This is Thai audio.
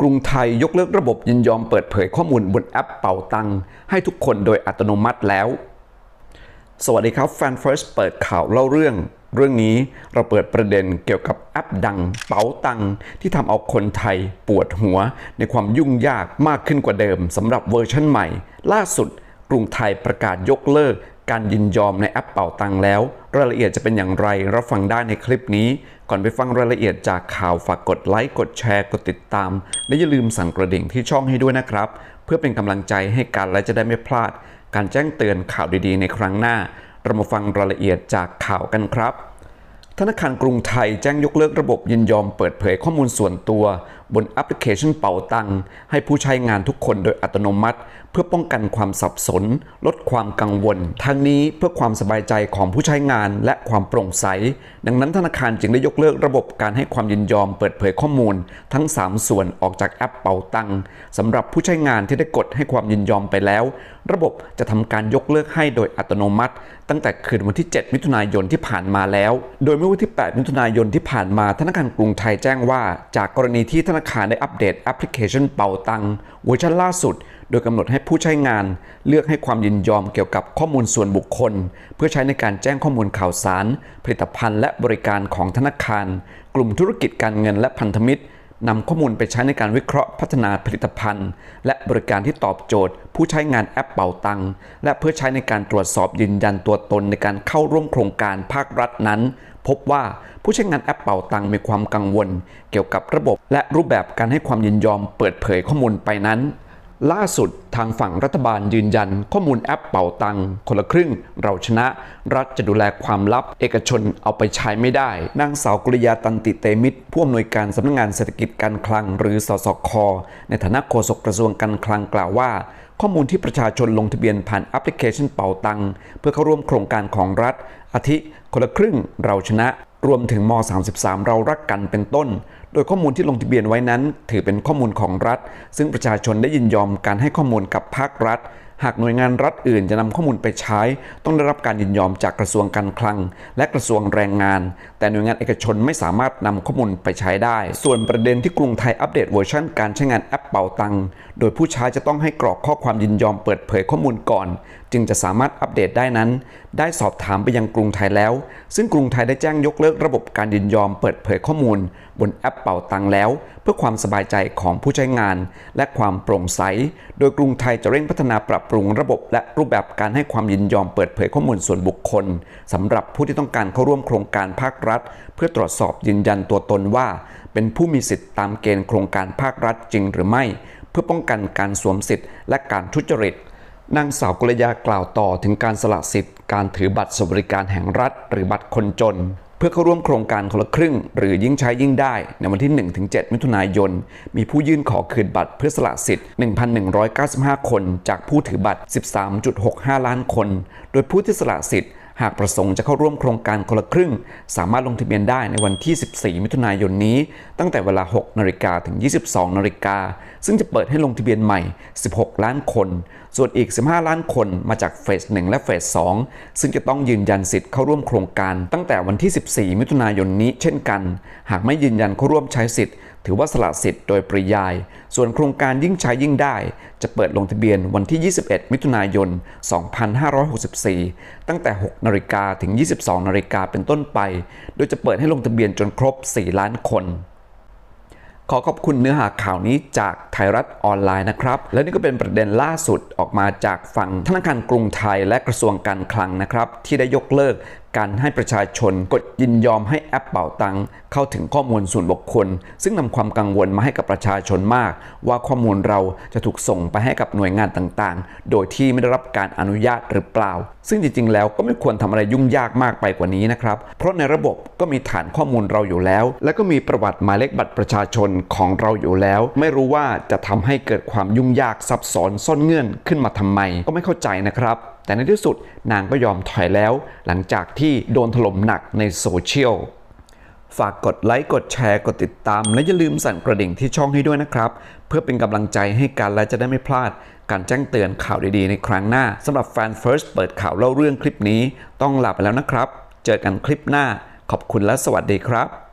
กรุงไทยยกเลิกระบบยินยอมเปิดเผยข้อมูลบนแอปเป่าตังให้ทุกคนโดยอัตโนมัติแล้ว สวัสดีครับแฟน First เปิดข่าวเล่าเรื่อง เรื่องนี้เราเปิดประเด็นเกี่ยวกับแอปดังเป๋าตังที่ทำเอาคนไทยปวดหัว ในความยุ่งยากมากขึ้นกว่าเดิมสำหรับเวอร์ชันใหม่ ล่าสุดกรุงไทยประกาศยกเลิก การยินยอมในแอปเป่าตังแล้ว รายละเอียดจะเป็นอย่างไรรับฟังได้ในคลิปนี้ ก่อนไปฟังรายละเอียดจากข่าวฝากกดไลค์กดแชร์กดติดตาม และอย่าลืมสั่นกระดิ่งที่ช่องให้ด้วยนะครับ เพื่อเป็นกำลังใจให้กันและจะได้ไม่พลาด การแจ้งเตือนข่าวดีๆ ในครั้งหน้า เรามาฟังรายละเอียดจากข่าวกันครับธนาคารกรุงไทยแจ้งยกเลิกระบบยินยอมเปิดเผยข้อมูลส่วนตัว บนแอปพลิเคชันเป๋าตังให้ผู้ใช้งานทุกคนโดยอัตโนมัติ เพื่อป้องกันความสับสน ลดความกังวล ทั้งนี้เพื่อความสบายใจของผู้ใช้งานและความโปร่งใส ดังนั้นธนาคารจึงได้ยกเลิกระบบการให้ความยินยอมเปิดเผยข้อมูล ทั้ง 3 ส่วนออกจากแอปเป๋าตังสำหรับผู้ใช้งานที่ได้กดให้ความยินยอมไปแล้ว ระบบจะทำการยกเลิกให้โดยอัตโนมัติ ตั้งแต่คืนวันที่ 7 มิถุนายนที่ผ่านมาแล้ว โดยเมื่อวันที่ 8 มิถุนายนที่ผ่านมาธนาคารกรุงไทยแจ้งว่า จากกรณีที่ธนาาคารได้อัปเดตแอปพลิเคชันเป่าตังเวอร์ชันล่าสุด โดยกำหนดให้ผู้ใช้งานเลือกให้ความยินยอมเกี่ยวกับข้อมูลส่วนบุคคล เพื่อใช้ในการแจ้งข้อมูลข่าวสาร ผลิตภัณฑ์ และบริการของธนาคาร กลุ่มธุรกิจการเงินและพันธมิตรนำข้อมูลไปใช้ในการวิเคราะห์พัฒนาผลิตภัณฑ์ และบริการที่ตอบโจทย์ ผู้ใช้งานแอปเป่าตังและเพื่อใช้ในการตรวจสอบยืนยันตัวตนในการเข้าร่วมโครงการภาครัฐนั้น พบว่าผู้ใช้งานแอปเป่าตังมีความกังวล เกี่ยวกับระบบ และรูปแบบการให้ความยินยอมเปิดเผยข้อมูลไปนั้น ล่าสุดทางฝั่งรัฐบาลยืนยัน ข้อมูลแอปเป่าตังคนละครึ่ง เราชนะ รัฐจะดูแลความลับ เอกชนเอาไปใช้ไม่ได้นางสาวกุลยาตันติเตมิตรผู้อำนวยการสำนักงานเศรษฐกิจการคลัง หรือสสค ในฐานะโฆษกกระทรวงการคลังกล่าวว่า ข้อมูลที่ประชาชนลงทะเบียนผ่านแอปพลิเคชันเป่าตังเพื่อเข้าร่วมโครงการของรัฐอาทิคนละครึ่งเราชนะ รวมถึงม 33 เรารักกันเป็นต้น โดยข้อมูลที่ลงทะเบียนไว้นั้น ถือเป็นข้อมูลของรัฐ ซึ่งประชาชนได้ยินยอมการให้ข้อมูลกับภาครัฐ หากหน่วยงานรัฐอื่นจะนำข้อมูลไปใช้ ต้องได้รับการยินยอมจากกระทรวงการคลัง และกระทรวงแรงงาน แต่หน่วยงานเอกชนไม่สามารถนำข้อมูลไปใช้ได้ ส่วนประเด็นที่กรุงไทยอัปเดตเวอร์ชันการใช้งานแอปเป่าตังโดยผู้ใช้จะต้องให้กรอกข้อความยินยอมเปิดเผยข้อมูลก่อน จึงจะสามารถอัปเดตได้นั้น ได้สอบถามไปยังกรุงไทยแล้ว ซึ่งกรุงไทยได้แจ้งยกเลิกระบบการยินยอมเปิดเผยข้อมูล บนแอปเป่าตังแล้ว เพื่อความสบายใจของผู้ใช้งาน และความโปร่งใส โดยกรุงไทยจะเร่งพัฒนาปรับปรุงระบบ และรูปแบบการให้ความยินยอมเปิดเผยข้อมูลส่วนบุคคลสำหรับผู้ที่ต้องการเข้าร่วมโครงการภาครัฐ เพื่อตรวจสอบยืนยันตัวตนว่า เป็นผู้มีสิทธิตามเกณฑ์โครงการภาครัฐจริงหรือไม่ เพื่อป้องกันการสวมสิทธิ์และการทุจริต นางสาวกุลยากล่าวต่อถึงการสละสิทธิ์การถือบัตรสวัสดิการแห่งรัฐ หรือบัตรคนจน เพื่อเข้าร่วมโครงการคนละครึ่ง หรือยิ่งใช้ยิ่งได้ ในวันที่ 1-7 มิถุนายน มีผู้ยื่นขอคืนบัตรเพื่อสละสิทธิ์ 1,195 คน จากผู้ถือบัตร 13.65 ล้านคน โดยผู้ที่สละสิทธิ์ หากประสงค์จะเข้าร่วมโครงการคนละครึ่ง สามารถลงทะเบียนได้ในวันที่ 14 มิถุนายนนี้ ตั้งแต่เวลา 6 นาฬิกาถึง 22 นาฬิกา ซึ่งจะเปิดให้ลงทะเบียนใหม่ 16 ล้านคน ส่วนอีก 15 ล้านคนมาจากเฟส 1 และเฟส 2 ซึ่งจะต้องยืนยันสิทธิ์เข้าร่วมโครงการ ตั้งแต่วันที่ 14 มิถุนายนนี้เช่นกัน หากไม่ยืนยันเข้าร่วมใช้สิทธิ์ ถือว่าสละสิทธิ์โดยปริยาย ส่วนโครงการยิ่งใช้ยิ่งได้ จะเปิดลงทะเบียนวันที่ 21 มิถุนายน 2564 ตั้งแต่ 6 นาฬิกาถึง 22 นาฬิกาเป็นต้นไป โดยจะเปิดให้ลงทะเบียนจนครบ 4 ล้านคนขอขอบคุณเนื้อหาข่าวนี้จากไทยรัฐออนไลน์นะครับ และนี่ก็เป็นประเด็นล่าสุดออกมาจากฝั่งธนาคารกรุงไทยและกระทรวงการคลังนะครับ ที่ได้ยกเลิกการให้ประชาชนกดยินยอมให้แอปเป่าตังเข้าถึงข้อมูลส่วนบุคคล ซึ่งนำความกังวลมาให้กับประชาชนมาก ว่าข้อมูลเราจะถูกส่งไปให้กับหน่วยงานต่างๆ โดยที่ไม่ได้รับการอนุญาตหรือเปล่า ซึ่งจริงๆ แล้วก็ไม่ควรทำอะไรยุ่งยากมากไปกว่านี้นะครับ เพราะในระบบก็มีฐานข้อมูลเราอยู่แล้ว และก็มีประวัติหมายเลขบัตรประชาชนของเราอยู่แล้ว ไม่รู้ว่าจะทำให้เกิดความยุ่งยากซับซ้อนซ่อนเงื่อนขึ้นมาทำไม ก็ไม่เข้าใจนะครับ แต่ในที่สุดนางก็ยอมถอยแล้ว หลังจากที่โดนถล่มหนักในโซเชียลฝากกดไลค์กดแชร์กดติดตาม และอย่าลืมสั่นกระดิ่งที่ช่องให้ด้วยนะครับ เพื่อเป็นกำลังใจให้กันและจะได้ไม่พลาด การแจ้งเตือนข่าวดีๆ ในครั้งหน้าสำหรับแฟน First เปิดข่าวเล่าเรื่องคลิปนี้ ต้องลาไปแล้วนะครับ เจอกันคลิปหน้า ขอบคุณและสวัสดีครับ